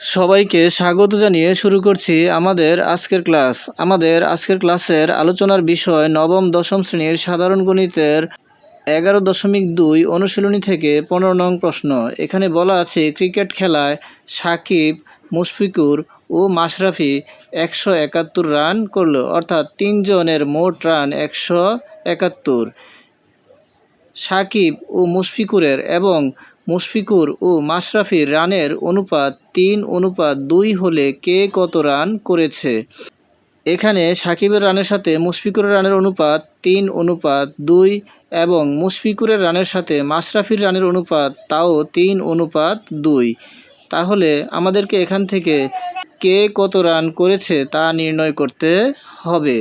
সবাইকে স্বাগত জানিয়ে শুরু করছি আমাদের আজকের ক্লাস। আমাদের আজকের ক্লাসের আলোচনার বিষয় নবম, দশম শ্রেণির সাধারণ গণিতের এগারো দশমিক দুই অনুশীলনী থেকে পনেরো নং প্রশ্ন। এখানে বলা আছে, ক্রিকেট খেলায় সাকিব, মুশফিকুর ও মাশরাফি একশো একাত্তর রান করল। অর্থাৎ তিনজনের মোট রান একশো একাত্তর। সাকিব ও মুশফিকুরের এবং মুশফিকুর ও মাশরাফির রানের অনুপাত তিন, অনুপাত দুই হলে কে কত রান করেছে? এখানে সাকিবের রানের সাথে মুশফিকুরের রানের অনুপাত তিন, অনুপাত দুই এবং মুশফিকুরের রানের সাথে মাশরাফির রানের অনুপাত তাও তিন, অনুপাত দুই। তাহলে আমাদেরকে এখান থেকে কে কত রান করেছে তা নির্ণয় করতে হবে।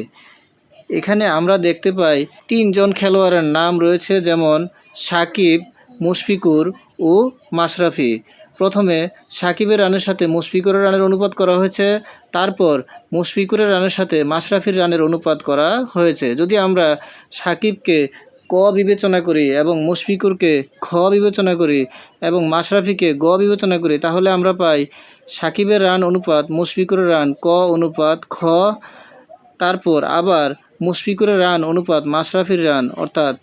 এখানে আমরা দেখতে পাই তিনজন খেলোয়াড়ের নাম রয়েছে, যেমন সাকিব মুশফিকুর ও মাশরাফি। প্রথমে সাকিবের রানের সাথে মুশফিকুরের রানের অনুপাত করা হয়েছে। তারপর মুশফিকুরের রানের সাথে মাশরাফির রানের অনুপাত করা হয়েছে। যদি আমরা সাকিবকে ক বিবেচনা করি এবং মুশফিকুরকে খ বিবেচনা করি এবং মাশরাফিকে গ বিবেচনা করি, তাহলে আমরা পাই সাকিবের রান অনুপাত, মুশফিকুরের রান ক অনুপাত খ। তারপর আবার মুশফিকুরের রান অনুপাত, মাশরাফির রান, অর্থাৎ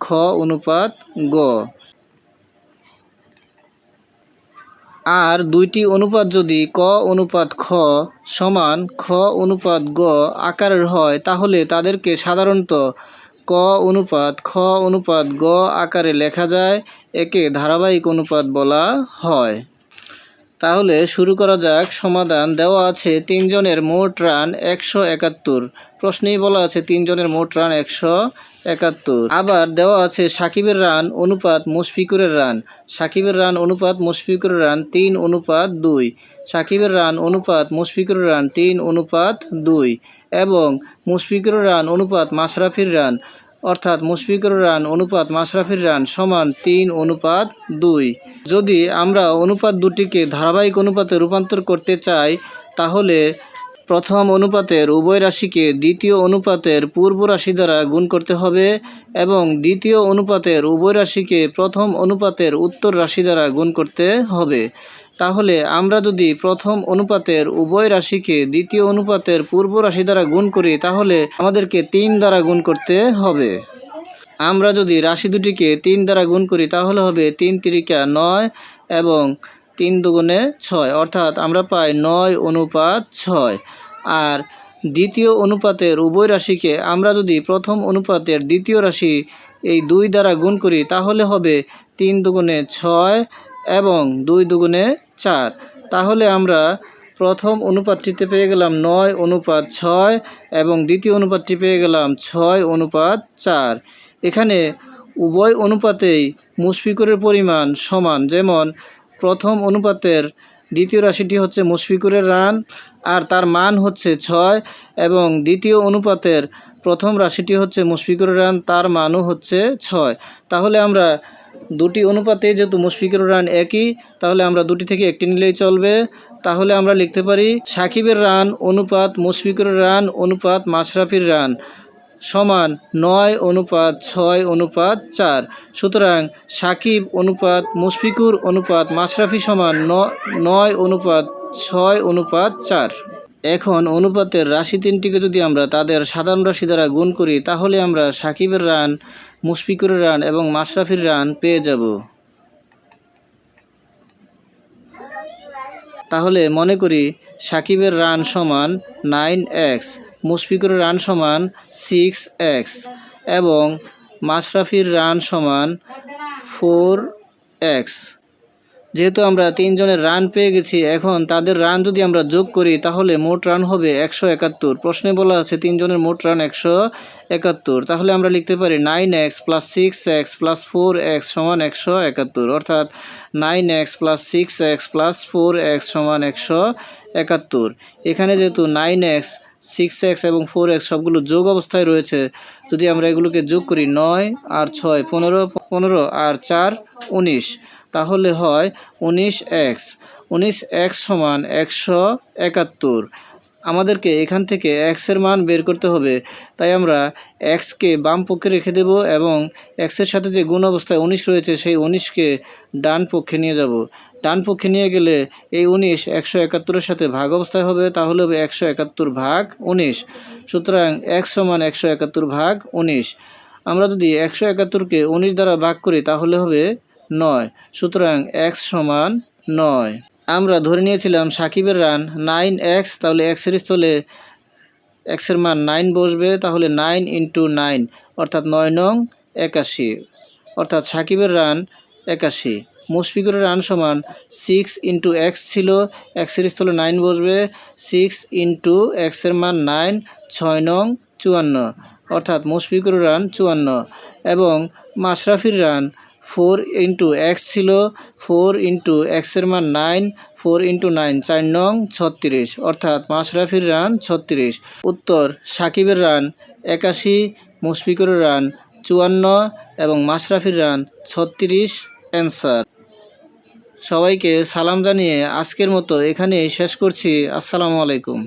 খ অনুপাত গ। আর দুইটি অনুপাত যদি ক অনুপাত খ সমান খ অনুপাত গ আকারের হয়, তাহলে তাদেরকে সাধারণত ক অনুপাত, খ অনুপাত, গ আকারে লেখা যায়। একে ধারাবাহিক অনুপাত বলা হয়। তাহলে শুরু করা যাক। সমাধান দেওয়া আছে তিনজনের মোট রান একশো একাত্তর। প্রশ্নেই বলা আছে তিনজনের মোট রান একশো একাত্তর। আবার দেওয়া আছে সাকিবের রান, অনুপাত মুশফিকুরের রান। সাকিবের রান, অনুপাত মুশফিকুরের রান, তিন, অনুপাত দুই। সাকিবের রান, অনুপাত মুশফিকুরের রান, তিন, অনুপাত দুই। এবং মুশফিকুরের রান, অনুপাত মাশরাফির রান। অর্থাৎ মুশফিকুর রান, অনুপাত মাশরাফির রান সমান তিন, অনুপাত দুই। যদি আমরা অনুপাত দুটিকে ধারাবাহিক অনুপাতে রূপান্তর করতে চাই, তাহলে প্রথম অনুপাতের উভয় রাশিকে দ্বিতীয় অনুপাতের পূর্ব রাশি দ্বারা গুণ করতে হবে এবং দ্বিতীয় অনুপাতের উভয় রাশিকে প্রথম অনুপাতের উত্তর রাশি দ্বারা গুণ করতে হবে। তাহলে আমরা যদি প্রথম অনুপাতের উভয় রাশিকে দ্বিতীয় অনুপাতের পূর্ব রাশি দ্বারা গুণ করি, তাহলে আমাদেরকে তিন দ্বারা গুণ করতে হবে। আমরা যদি রাশি দুটিকে তিন দ্বারা গুণ করি, তাহলে হবে তিন তিরিকা নয় এবং তিন দুগুণে ছয়, অর্থাৎ আমরা পাই নয় অনুপাত ছয়। আর দ্বিতীয় অনুপাতের উভয় রাশিকে আমরা যদি প্রথম অনুপাতের দ্বিতীয় রাশি এই দুই দ্বারা গুণ করি, তাহলে হবে তিন দুগুণে ছয় এবং দুই দুগুণে চার। তাহলে আমরা প্রথম অনুপাতটিতে পেয়ে গেলাম নয় অনুপাত ছয় এবং দ্বিতীয় অনুপাতটি পেয়ে গেলাম ছয় অনুপাত চার। এখানে উভয় অনুপাতেই মুশফিকুরের পরিমাণ সমান, যেমন প্রথম অনুপাতের দ্বিতীয় রাশিটি হচ্ছে মুশফিকুরের রান, আর তার মান হচ্ছে ছয়, এবং দ্বিতীয় অনুপাতের প্রথম রাশিটি হচ্ছে মুশফিকুরের রান, তার মানও হচ্ছে ছয়। তাহলে আমরা দুটি অনুপাতে যেহেতু মুশফিকুর রান একই, তাহলে আমরা দুটি থেকে একটি নিলেই চলবে। তাহলে আমরা লিখতে পারি সাকিবের রান অনুপাত মুশফিকুর রান অনুপাত মাশরাফির রান। সমান নয় অনুপাত ছয় অনুপাত চার। সুতরাং সাকিব অনুপাত, মুশফিকুর অনুপাত, মাশরাফি সমান নয় অনুপাত ছয় অনুপাত চার। এখন অনুপাতের রাশি তিনটিকে যদি আমরা তাদের সাধারণ রাশি দ্বারা গুণ করি, তাহলে আমরা সাকিবের রান, মুশফিকুরের রান এবং মাশরাফির রান পেয়ে যাব। তাহলে মনে করি সাকিবের রান সমান নাইন এক্স। মুশফিকুরের রান সমান সিক্স এক্স এবং মাশরাফির রান সমান ফোর এক্স যেহেতু আমরা তিনজনের রান পেয়ে গেছি, এখন তাদের রান যদি আমরা যোগ করি, তাহলে মোট রান হবে একশো একাত্তর। প্রশ্নে বলা আছে তিনজনের মোট রান একশো একাত্তর। তাহলে আমরা লিখতে পারি nine X plus six X plus four X সমান একশো একাত্তর। অর্থাৎ nine X plus six X plus four X সমান একশো একাত্তর। এখানে যেহেতু নাইন এক্স সিক্স এক্স এবং ফোর এক্স সবগুলো যোগ অবস্থায় রয়েছে। যদি আমরা এগুলোকে যোগ করি নয় আর ছয় পনেরো পনেরো আর চার উনিশ, তাহলে হয় উনিশ এক্স উনিশ এক্স সমান একশো একাত্তর। আমাদেরকে এখান থেকে এক্সের মান বের করতে হবে। তাই আমরা এক্সকে বাম পক্ষে রেখে দেব এবং এক্সের সাথে যে গুণ অবস্থায় উনিশ রয়েছে, সেই উনিশকে ডান পক্ষে নিয়ে যাব। ডান পক্ষে নিয়ে গেলে এই উনিশ একশো একাত্তরের সাথে ভাগ অবস্থায় হবে, তাহলে হবে একশো একাত্তর ভাগ উনিশ। সুতরাং এক সমান একশো একাত্তর ভাগ উনিশ। আমরা যদি একশো একাত্তরকে উনিশ দ্বারা ভাগ করি, তাহলে হবে নয়। সুতরাং এক্স সমান নয়। আমরা ধরে নিয়েছিলাম সাকিবের রান নাইন এক্স, তাহলে এক্সের স্থলে এক্সের মান নাইন বসবে, তাহলে নাইন ইন্টু নাইন, অর্থাৎ নয় নং একাশি। অর্থাৎ সাকিবের রান একাশি। মুশফিকুরের রান সমান সিক্স ইন্টু এক্স ছিল এক্সের স্থলে নাইন বসবে সিক্স ইন্টু এক্সের মান নাইন, ছয় নং চুয়ান্ন, অর্থাৎ মুশফিকুরের রান চুয়ান্ন। এবং মাশরাফির রান ফোর ইন্টু এক্স ছিল ফোর ইন্টু এক্সের মান নাইন, ফোর ইন্টু নাইন, চার নং ছত্রিশ, অর্থাৎ মাশরাফির রান ছত্রিশ। উত্তর, সাকিবের রান একাশি, মুশফিকুরের রান চুয়ান্ন এবং মাশরাফির রান ছত্রিশ অ্যান্সার। সবাইকে সালাম জানিয়ে আজকের মতো এখানেই শেষ করছি। আসসালামু আলাইকুম।